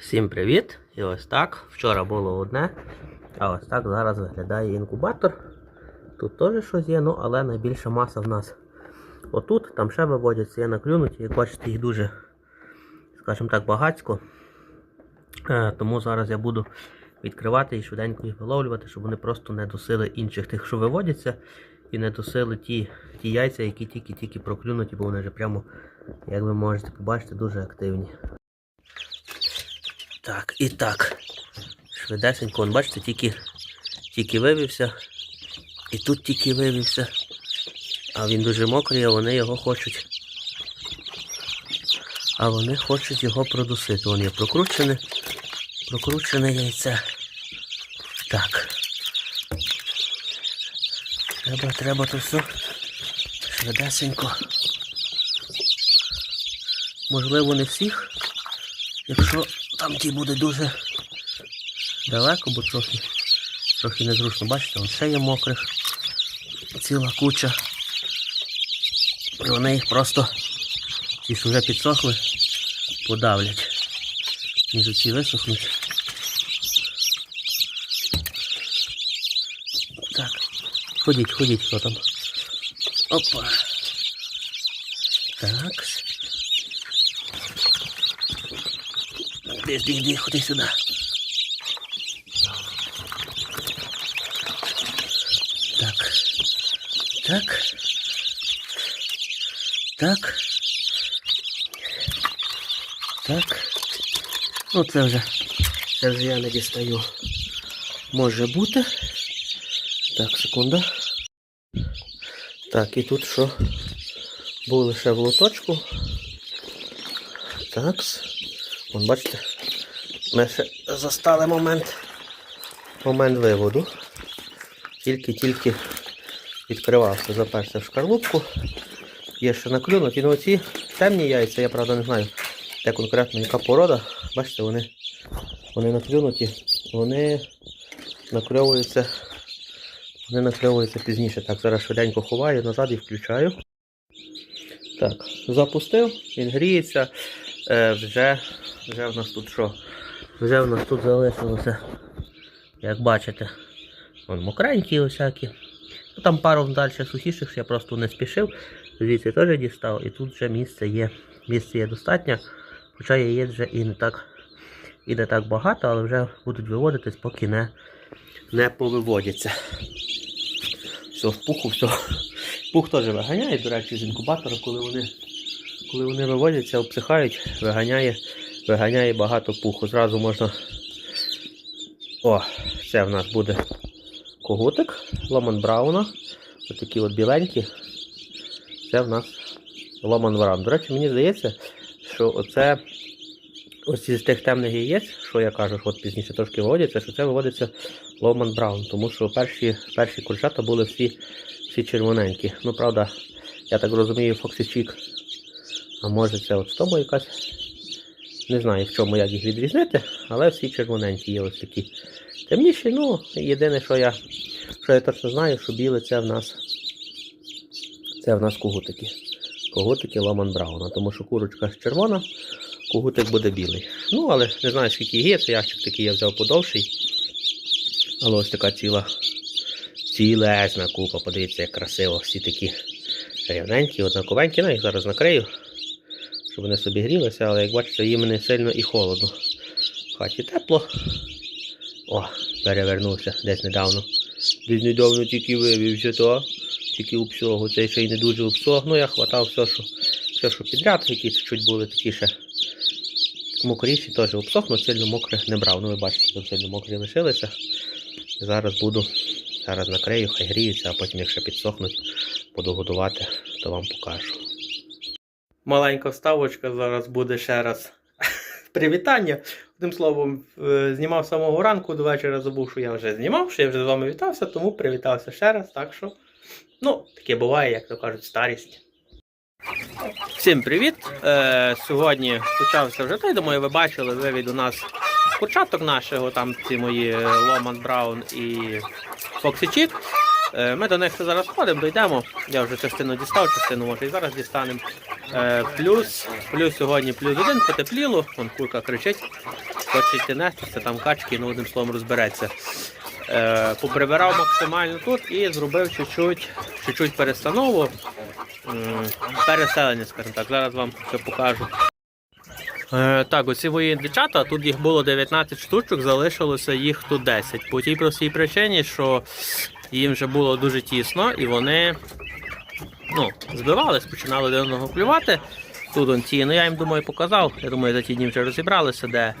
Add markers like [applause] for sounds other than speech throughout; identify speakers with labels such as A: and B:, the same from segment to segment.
A: Всім привіт! І ось так. Вчора було одне, а ось так зараз виглядає інкубатор. Тут теж щось є, ну але найбільша маса в нас отут, там ще виводяться, є наклюнуті, як бачите, їх дуже, скажімо так, багацько. Е, тому зараз я буду відкривати і швиденько їх виловлювати, щоб вони просто не досили інших тих, що виводяться, і не досили ті ті яйця, які тільки-тільки проклюнуті, бо вони вже прямо, як ви можете побачити, дуже активні. Так, і так. Швидесенько, он, бачите, тільки тільки вивівся. І тут тільки вивівся. А він дуже мокрий, а вони його хочуть. А вони хочуть його продусити. Вон є прокручене, прокручене яйце. Так. Треба, треба то все. Швидесенько. Можливо, не всіх. Якщо там ті буде дуже далеко, бо трохи трохи незручно, бачите, от ще є мокрих, ціла куча. І вони їх просто, ті що вже підсохли, подавлять. Між ці висохнуть. Так, ходіть, ходіть, хто там. Опа! Де ж іди, ходи сюди. Так. Так. Так. Так. Ну це вже. Це вже я не дістаю. Може бути. Так, секунда. Так, и тут що? Був лише в лоточку. Такс. Вон, бачите, ми ще застали момент момент виводу. Тільки-тільки відкривався, заперся в шкарлупку. Є ще наклюнок. І ну оці темні яйця, я правда не знаю, де конкретно яка порода. Бачите, вони вони наклюнуті, вони накльовуються, вони накльовуються пізніше. Так, зараз швиденько ховаю, назад і включаю. Так, запустив, він гріється. Е, вже вже в нас тут що? Вже в нас тут залишилося, як бачите, вон мокренькі усякі. Ну, Там пару далі сухіших я просто не спішив. Звідси теж дістав і тут вже місце є. Місце є достатньо, хоча її вже і не так і не так багато, але вже будуть виводитись, поки не не повиводяться. Все, в пуху, все. Пух теж виганяє, до речі, з інкубатора, коли вони коли вони виводяться, обсихають, виганяє виганяє багато пуху. Зразу можна... О, це в нас буде когутик Ломан Брауна. Отакі от біленькі. Це в нас Ломан Браун. До речі, мені здається, що оце ось із тих темних яєць, що я кажу, от пізніше трошки виводиться, що це виводиться Ломан Браун. Тому що перші перші курчата були всі всі червоненькі. Ну, правда, я так розумію, Фоксі Чік. А може це от з тобою якась не знаю, в чому як їх відрізнити, але всі червоненькі є ось такі темніші. Ну, єдине, що я що я точно знаю, що біле це в нас це в нас когутики. Когутики Ламан Брауна, тому що курочка червона, кугутик буде білий. Ну, але не знаю, скільки є, це ящик такий я взяв подовший. Але ось така ціла цілесна купа. Подивіться, як красиво всі такі рівненькі, однаковенькі. Ну, їх зараз накрию щоб вони собі грілися, але як бачите, їм не сильно і холодно. хаті тепло. О, перевернувся десь недавно. Десь недавно тільки вивівся, то тільки обсогу. Це ще й не дуже Ну, я хватав все, що все, що підряд, які чуть були такі ще мокріші, теж обсохну, сильно мокрих не брав. Ну ви бачите, там сильно мокрі лишилися. Зараз буду, зараз накрию, хай гріються, а потім, якщо підсохнуть, буду годувати, то вам покажу. Маленька вставочка, зараз буде ще раз [laughs] привітання. Одним словом, е, знімав самого ранку до вечора, забув, що я вже знімав, що я вже з вами вітався, тому привітався ще раз. Так що, ну, таке буває, як то кажуть, старість. Всім привіт! Е, Сьогодні почався вже той, думаю, ви бачили вивід у нас початок нашого, там ці мої е, Ломан Браун і Фоксі Чік. Е, Ми до них зараз ходимо, дійдемо. Я вже частину дістав, частину може і зараз дістанемо. Е, Плюс плюс сьогодні плюс один потепліло, Вон курка кричить, нести, це там качки, ну одним словом розбереться. Е, Поприбирав максимально тут і зробив чуть-чуть чуть-чуть перестанову, переселення, скажімо так, зараз вам це покажу. Е, так, оці мої дичата тут їх було 19 штучок, залишилося їх тут 10. По тій простій причині, що їм вже було дуже тісно і вони ну, збивались, починали до одного плювати. Тут он ці, ну я їм думаю, показав. Я думаю, за ті дні вже розібралися, де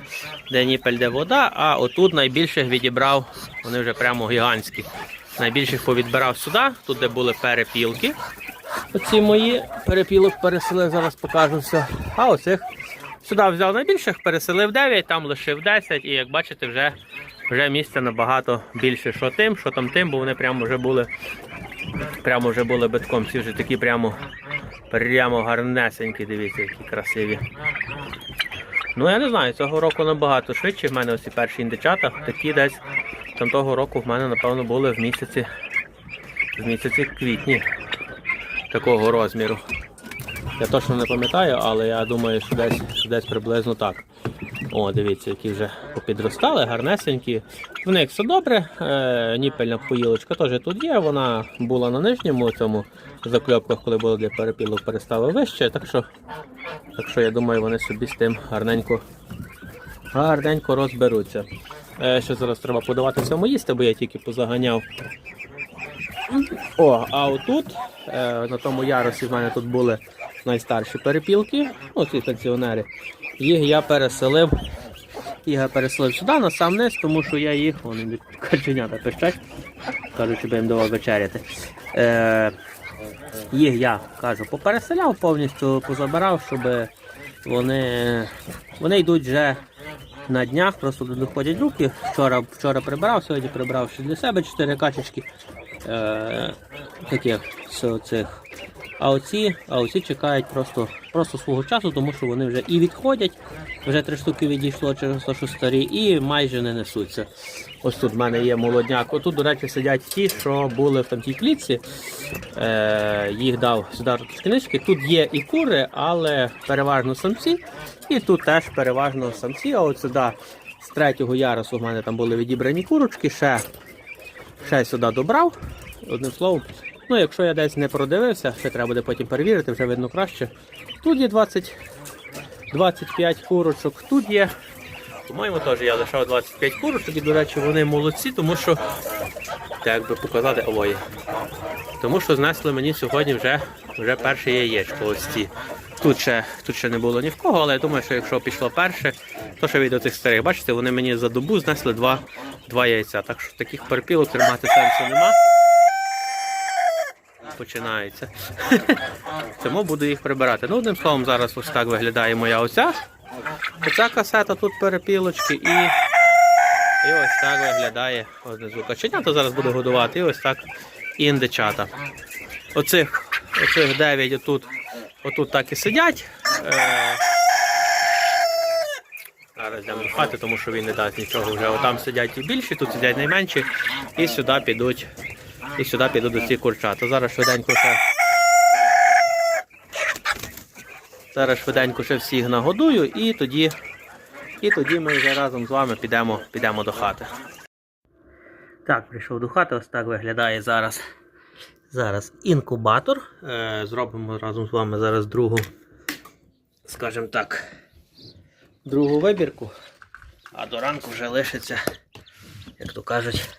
A: де ніпель, де вода, а отут найбільших відібрав, вони вже прямо гігантські. Найбільших повідбирав сюди, тут де були перепілки. Оці мої перепілок переселив, зараз покажу все. А оцих сюди взяв найбільших, переселив 9, там лишив 10 і як бачите, вже вже місця набагато більше, що тим, що там тим, бо вони прямо вже були Прямо вже були битком, всі вже такі прямо прямо гарнесенькі, дивіться, які красиві. Ну я не знаю, цього року набагато швидше. В мене оці перші індичата, такі десь там того року в мене, напевно, були в місяці в місяці квітні такого розміру. Я точно не пам'ятаю, але я думаю, що десь, що десь приблизно так. О, дивіться, які вже попідростали, гарнесенькі. В них все добре. Е, Ніпельна поїлочка теж тут є. Вона була на нижньому цьому закльопках, коли було для перепілок, перестала вище. Так що, так що я думаю, вони собі з тим гарненько гарненько розберуться. Е, Що зараз треба подавати цьому їсти, бо я тільки позаганяв. О, а отут, е, на тому ярусі в мене тут були найстарші перепілки, оці ну, пенсіонери. Їх я переселив. Їх я переселив сюди на сам низ, тому що я їх, вони каченята пищать. Кажуть, щоб їм давав вечеряти. Е, Їх я кажу, попереселяв, повністю позабирав, щоб вони вони йдуть вже на днях, просто доходять руки. Вчора вчора прибирав, сьогодні прибрав ще для себе чотири качечки е, таких цих а оці а оці чекають просто просто свого часу, тому що вони вже і відходять, вже три штуки відійшло через те, що старі, і майже не несуться. Ось тут в мене є молодняк. Отут, до речі, сидять ті, що були в тамтій клітці. Е, Їх дав сюди книжки. Тут є і кури, але переважно самці. І тут теж переважно самці. А от сюди з третього ярусу в мене там були відібрані курочки, ще, ще сюди добрав. Одним словом. Ну, якщо я десь не продивився, ще треба буде потім перевірити, вже видно краще. Тут є 20, 25 курочок, тут є. По-моєму, теж я лишав 25 курочок і, до речі, вони молодці, тому що, так би показати, ової. Тому що знесли мені сьогодні вже вже перше яєчко. ось ці. Тут ще тут ще не було ні в кого, але я думаю, що якщо пішло перше, то ще вийде цих старих. Бачите, вони мені за добу знесли два два яйця. Так що таких перепілок тримати сенсу нема починається. Цьому [laughs] буду їх прибирати. Ну, одним словом, зараз ось так виглядає моя оця. Оця касета, тут перепілочки і і ось так виглядає внизу каченята. Зараз буду годувати і ось так індичата. Оцих оцих 9 отут, отут так і сидять. Е, Зараз йдемо до хати, тому що він не дасть нічого вже. Отам сидять і більші, тут сидять найменші, і сюди підуть і сюди піду до цих курчат. зараз швиденько ще. Зараз швиденько ще всіх нагодую і тоді і тоді ми вже разом з вами підемо підемо до хати. Так, прийшов до хати, ось так виглядає зараз зараз інкубатор. Е, зробимо разом з вами зараз другу, скажімо так, другу вибірку, а до ранку вже лишиться, як то кажуть.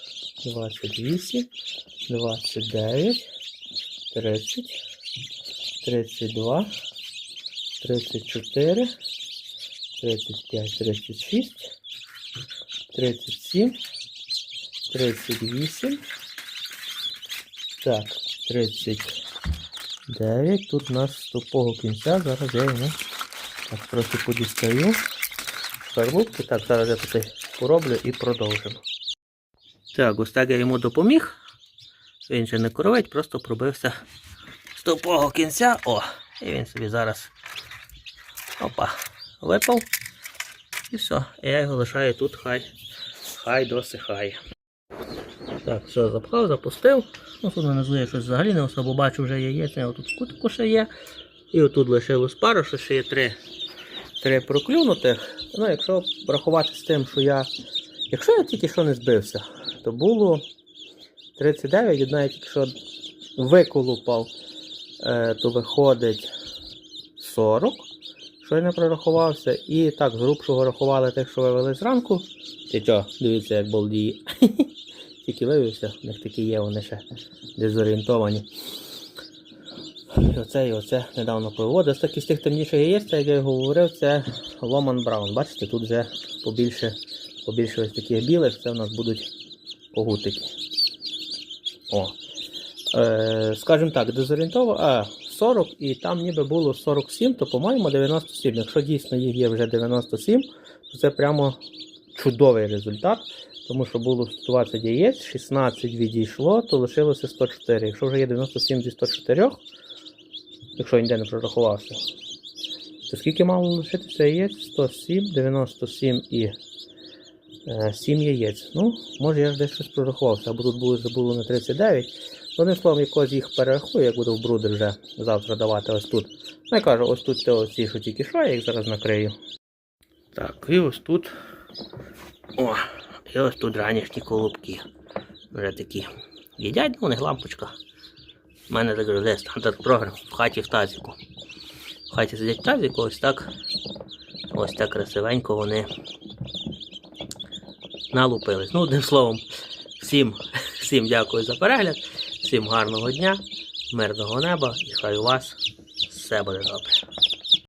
A: 28, 29, 30, 32, 34, 35, 36, 37, 38. Так, 39. Тут у нас з тупого кінця. Зараз я йому так просто подістаю. Шарлупки. Так, зараз я тут пороблю і продовжимо. Так, ось так я йому допоміг. Він же не коровить, просто пробився з тупого кінця. О, і він собі зараз опа, випав. І все. Я його лишаю тут, хай хай досихає. Так, все, запхав, запустив. Ну, внизу я щось взагалі не особо бачу, вже є, це отут в кутку ще є. І отут лишилось пару, що ще є три три проклюнутих. Ну, якщо врахувати з тим, що я. Якщо я тільки що не збився то було 39, навіть якщо виколупав, е, то виходить 40, що я не прорахувався. І так, з грубшого рахували тих, що вивели зранку. Ти чо, дивіться, як болдіє. [laughs] Тільки вивівся, у них такі є, вони ще дезорієнтовані. І оце і оце недавно пливо. так із тих темніших яєць, як я говорив, це Ломан Браун. Бачите, тут вже побільше побільше ось таких білих, це у нас будуть когутики. О. Е, Скажімо так, дезорієнтово А40 і там ніби було 47, то, по-моєму, 97. Якщо дійсно їх є вже 97, то це прямо чудовий результат. Тому що було 20 яєць, 16 відійшло, то лишилося 104. Якщо вже є 97 зі 104, якщо я ніде не прорахувався, то скільки мало лишитися яєць? 107, 97 і 7 е, яєць. Ну, може я ж десь щось прорахувався, або тут було забуло на 39. Вони словом, якось їх перерахую, як буду в брудер вже завтра давати ось тут. Ну я кажу, ось тут оці, що тільки що, я їх зараз накрию. Так, і ось тут. О, і ось тут ранішні колубки. Вже такі. Їдять, ну у них лампочка. У мене так вже стандарт програм в хаті в тазіку. В хаті сидять в тазіку, ось так. Ось так красивенько вони налупились. Ну, одним словом, всім, всім дякую за перегляд, всім гарного дня, мирного неба і хай у вас все буде добре.